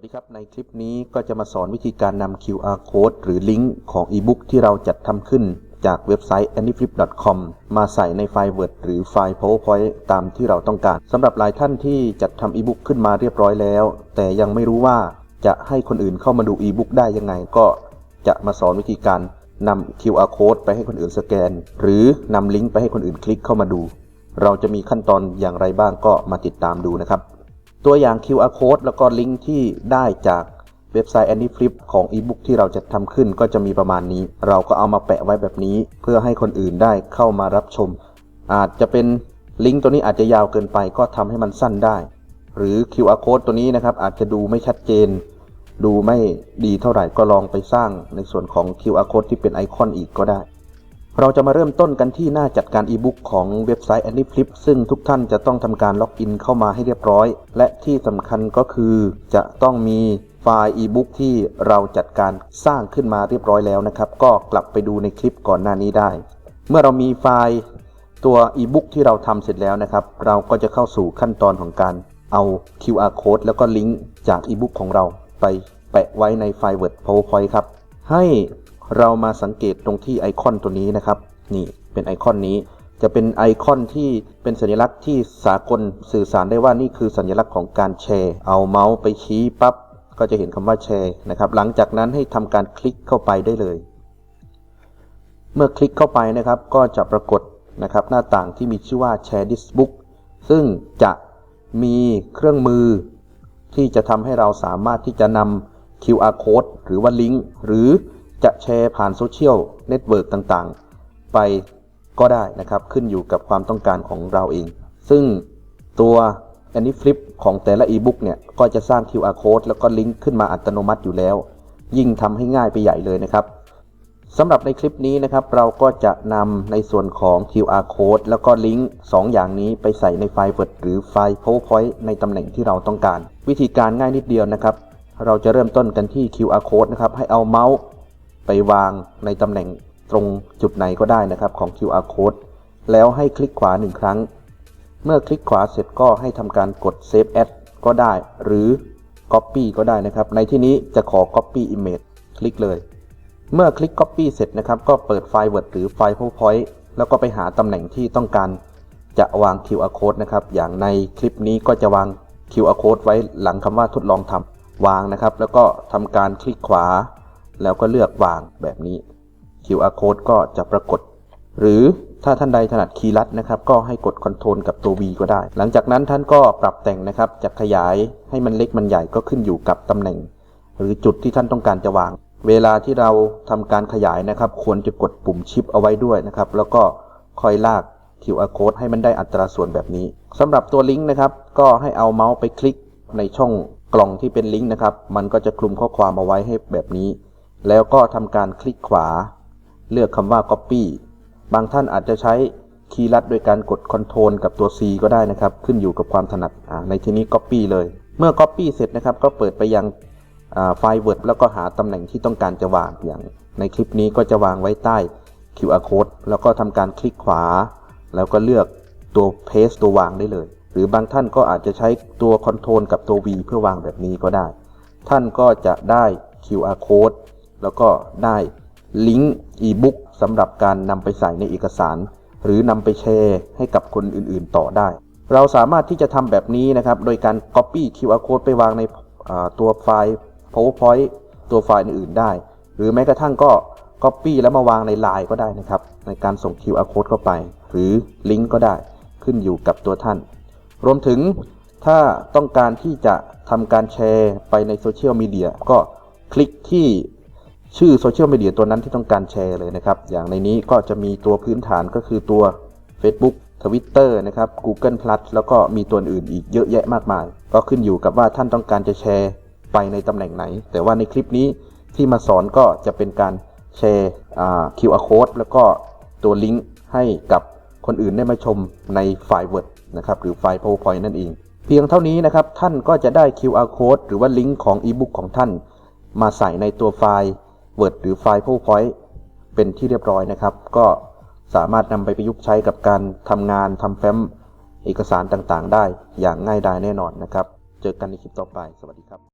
สวัสดีครับ ในคลิปนี้ก็จะมาสอนวิธีการนำ QR code หรือลิงก์ของ e-book ที่เราจัดทำขึ้นจากเว็บไซต์ anyflip.com มาใส่ในไฟล์ Word หรือไฟล์ PowerPoint ตามที่เราต้องการสำหรับหลายท่านที่จัดทำ e-book ขึ้นมาเรียบร้อยแล้ว แต่ยังไม่รู้ว่าจะให้คนอื่นเข้ามาดู e-book ได้ยังไง ก็จะมาสอนวิธีการนำ QR code ไปให้คนอื่นสแกน หรือนำลิงก์ไปให้คนอื่นคลิกเข้ามาดู เราจะมีขั้นตอนอย่างไรบ้างก็มาติดตามดูนะครับ ตัวอย่าง QR code แล้วก็ลิงก์ที่ได้จากเว็บไซต์ AnyFlip ของ e-book ที่เราจะทำขึ้นก็จะมีประมาณนี้ เราก็เอามาแปะไว้แบบนี้ เพื่อให้คนอื่นได้เข้ามารับชม อาจจะเป็นลิงก์ตัวนี้อาจจะยาวเกินไปก็ทำให้มันสั้นได้ หรือ QR code ตัวนี้นะครับอาจจะดูไม่ชัดเจน ดูไม่ดีเท่าไหร่ก็ลองไปสร้างในส่วนของ QR code ที่เป็นไอคอนอีกก็ได้ เราจะมาเริ่มต้นกันที่หน้าจัดการอีบุ๊กของเว็บไซต์ AnyFlip ซึ่งทุกท่านจะต้องทำการล็อกอินเข้ามาให้เรียบร้อย และที่สำคัญก็คือ จะต้องมีไฟล์อีบุ๊กที่เราจัดการสร้างขึ้นมาเรียบร้อยแล้วนะครับ ก็กลับไปดูในคลิปก่อนหน้านี้ได้ เมื่อเรามีไฟล์ตัวอีบุ๊กที่เราทำเสร็จแล้วนะครับ เราก็จะเข้าสู่ขั้นตอนของการเอา QR code แล้วก็ลิงก์จากอีบุ๊กของเราไปแปะไว้ในไฟล์ Word PowerPoint ครับ ให้ เรามาสังเกตตรงที่ไอคอนตัวนี้นะครับ นี่เป็นไอคอนนี้ จะเป็นไอคอนที่เป็นสัญลักษณ์ที่สากลสื่อสารได้ว่านี่คือสัญลักษณ์ของการแชร์ เอาเมาส์ไปชี้ปั๊บก็จะเห็นคำว่าแชร์นะครับ หลังจากนั้นให้ทำการคลิกเข้าไปได้เลย เมื่อคลิกเข้าไปนะครับ ก็จะปรากฏนะครับ หน้าต่างที่มีชื่อว่า Share This Book ซึ่งจะมีเครื่องมือที่จะทำให้เราสามารถที่จะนำ QR code หรือว่าลิงก์หรือ จะแชร์ผ่านโซเชียลเน็ตเวิร์กต่างๆ ไปก็ได้นะครับขึ้นอยู่กับความต้องการของเราเอง ซึ่งตัว AnyFlip ของแต่ละ e-book เนี่ย ก็จะสร้าง QR code แล้วก็ลิงก์ขึ้นมาอัตโนมัติอยู่แล้ว ยิ่งทำให้ง่ายไปใหญ่เลยนะครับสำหรับในคลิปนี้นะครับ เราก็จะนำในส่วนของ QR code แล้วก็ลิงก์2อย่างนี้ไปใส่ในไฟล์ Word หรือไฟล์ PowerPoint ในตำแหน่งที่เราต้องการ วิธีการง่ายนิดเดียวนะครับ เราจะเริ่มต้นกันที่ QR code นะครับ ให้เอาเมาส์ ไปวางในตำแหน่งตรงจุดไหนก็ได้นะครับของ QR code แล้วให้คลิกขวา 1 ครั้ง เมื่อคลิกขวาเสร็จก็ให้ทำการกด Save As ก็ได้ หรือ Copy ก็ได้นะครับ ในที่นี้จะขอ Copy Image คลิกเลย เมื่อคลิก Copy เสร็จนะครับ ก็เปิดไฟล์ Word หรือไฟล์ PowerPoint แล้วก็ไปหาตำแหน่งที่ต้องการจะวาง QR code นะครับ อย่างในคลิปนี้ก็จะวาง QR code ไว้หลังคำว่าทดลองทำวางนะครับ แล้วก็ทำการคลิกขวา แล้วก็เลือกวางแบบนี้ QR code ก็จะปรากฏ หรือถ้าท่านใดถนัดคีย์ลัดนะครับ ก็ให้กด Ctrl กับตัว V ก็ได้ หลังจากนั้นท่านก็ปรับแต่งนะครับจะขยายให้มันเล็กมันใหญ่ก็ขึ้นอยู่กับตำแหน่ง หรือจุดที่ท่านต้องการจะวาง เวลาที่เราทำการขยายนะครับ ควรจะกดปุ่มชิปเอาไว้ด้วยนะครับ แล้วก็ค่อยลาก QR code ให้มันได้อัตราส่วนแบบนี้สำหรับตัวลิงก์นะครับ ก็ให้เอาเมาส์ไปคลิกในช่องกล่องที่เป็นลิงก์นะครับ มันก็จะคลุมข้อความเอาไว้ให้แบบนี้ แล้วก็ทำการคลิกขวา เลือกคำว่า Copy บางท่านอาจจะใช้คีย์ลัดโดยการกด Ctrl กับตัว C ก็ได้นะครับ ขึ้นอยู่กับความถนัดในที่นี้ Copy เลย เมื่อ Copy เสร็จนะครับ ก็เปิดไปยังไฟล์ Word แล้วก็หาตำแหน่งที่ต้องการจะวางอย่าง ในคลิปนี้ก็จะวางไว้ใต้ QR code แล้วก็ทำการคลิกขวา แล้วก็เลือกตัว Paste ตัววางได้เลย หรือบางท่านก็อาจจะใช้ตัว Ctrl กับตัว V เพื่อวางแบบนี้ก็ได้ ท่านก็จะได้ QR code แล้วก็ได้ลิงก์ e-book สำหรับการนำไปใส่ในเอกสาร หรือนำไปแชร์ให้กับคนอื่นๆต่อได้ เราสามารถที่จะทำแบบนี้นะครับ โดยการ Copy QR code ไปวางในตัวไฟล์ PowerPoint ตัวไฟล์อื่นๆได้ หรือแม้กระทั่งก็ Copy แล้วมาวางใน Line ก็ได้นะครับ ในการส่ง QR code เข้าไป หรือลิงก์ก็ได้ขึ้นอยู่กับตัวท่าน รวมถึงถ้าต้องการที่จะทำการแชร์ไปในโซเชียลมีเดียก็คลิกที่ ชื่อโซเชียลมีเดียตัวนั้นที่ต้องการแชร์เลยนะครับ อย่างในนี้ก็จะมีตัวพื้นฐานก็คือตัว Facebook Twitter นะครับ Google Plus แล้วก็มีตัวอื่นอีกเยอะแยะมากมาย ก็ขึ้นอยู่กับว่าท่านต้องการจะแชร์ไปในตำแหน่งไหน แต่ว่าในคลิปนี้ที่มาสอนก็จะเป็นการแชร์ QR code แล้วก็ตัวลิงก์ให้กับคนอื่นได้มาชมในไฟล์ Word นะครับหรือไฟล์ PowerPoint นั่นเอง เพียงเท่านี้นะครับท่านก็จะได้ QR code หรือว่าลิงก์ของ e-book ของท่าน มาใส่ในตัวไฟล์ Word หรือไฟล์ PowerPoint เป็นที่เรียบร้อยนะครับ ก็สามารถนำไปประยุกต์ใช้กับการทำงานทำแฟ้มเอกสารต่างๆ ได้อย่างง่ายดายแน่นอนนะครับ เจอกันในคลิปต่อไป สวัสดีครับ